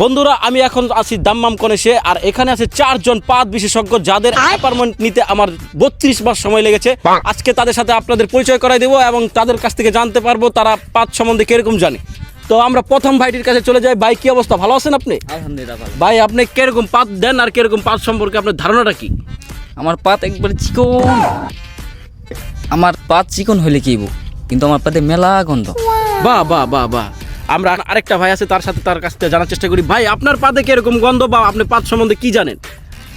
বন্ধুরা আমি এখন আছি দাম্মাম কনেশে আর এখানে আছে চারজন পাত বিশেষজ্ঞ যাদের অ্যাপার্টমেন্ট নিতে আমার বত্রিশ মাস সময় লেগেছে। আজকে তাদের সাথে আপনাদের পরিচয় করাই দেবো এবং তাদের কাছ থেকে জানতে পারব তারা পাত সম্বন্ধে কীরকম জানে। তো আমরা প্রথম ভাইটির কাছে চলে যাই। ভাই কি অবস্থা? ভালো আছেন আপনি? আলহামদুলিল্লাহ ভাই আপনি কীরকম পাত দেন আর কীরকম পাত সম্পর্কে আপনার ধারণাটা কি? আমার পাত একবার চিকন। আমার পাত চিকন হইলে কি কিন্তু আমার পাতে মেলা গন্ধ। বাহ বাহ বাহ বাহ। আমরা আরেকটা ভাই আছে তার সাথে তার কাছ থেকে জানার চেষ্টা করি। ভাই আপনার পাতে কীরকম গন্ধ বা আপনি পাত সম্বন্ধে কি জানেন?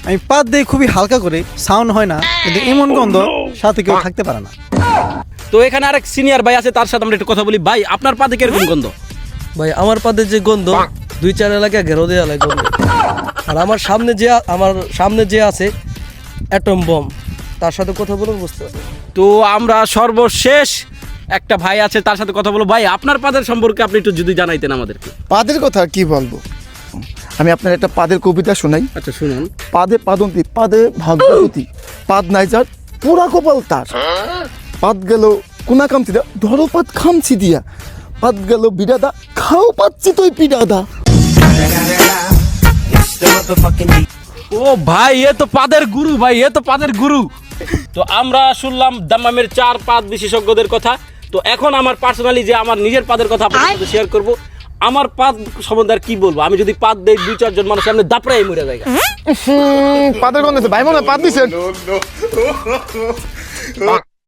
আমি পাত দিয়ে খুবই হালকা করে সাউন্ড হয় না কিন্তু এমন গন্ধ সাথে কেউ থাকতে পারে না। তো এখানে আরেক সিনিয়র ভাই আছে তার সাথে আমরা একটু কথা বলি। ভাই আপনার পাতে কীরকম গন্ধ? ভাই আমার পাদের যে গন্ধ দুই চার এলাকা ঘেরো দেওয়া লাগে গন্ধ। আর আমার সামনে যে আমার সামনে যে আছে অ্যাটম বম তার সাথে কথা বলুন বুঝতে পারবেন তো আমরা সর্বশেষ একটা ভাই আছে তার সাথে কথা বলব। ভাই আপনার পাদের সম্পর্কে আপনি একটু যদি জানাইতেন আমাদেরকে। পাদের কথা কি বলব? আমি আপনার একটা পাদের কবিতা শোনাই। আচ্ছা শুনুন। পাদে পাদন্তি পাদে ভাগ্যবতী পাদ নাই যার পুরা কপাল তার। পাদ গেল কোনা কামছি দা ধরো পাত খামছি দিয়া। পাদ গেল বিডাদা খাও পাচ্ছি তুই পিডাদা। ও ভাই এ তো পাদের গুরু ভাই এ তো পাদের গুরু। তো আমরা শুনলাম দাম্মামের চার পাদ বিশেষজ্ঞদের কথা। তো এখন আমার পার্সোনালি যে আমার নিজের পাদের কথা আপনার শেয়ার করব আমার পাদ সম্বন্ধে আর কি বলব আমি যদি পাদ দেই দুই চারজন মানুষ সামনে দাপড়াই মরে যায় পাদের গন্ধ ভাই মনে হয় পাদ দিছেন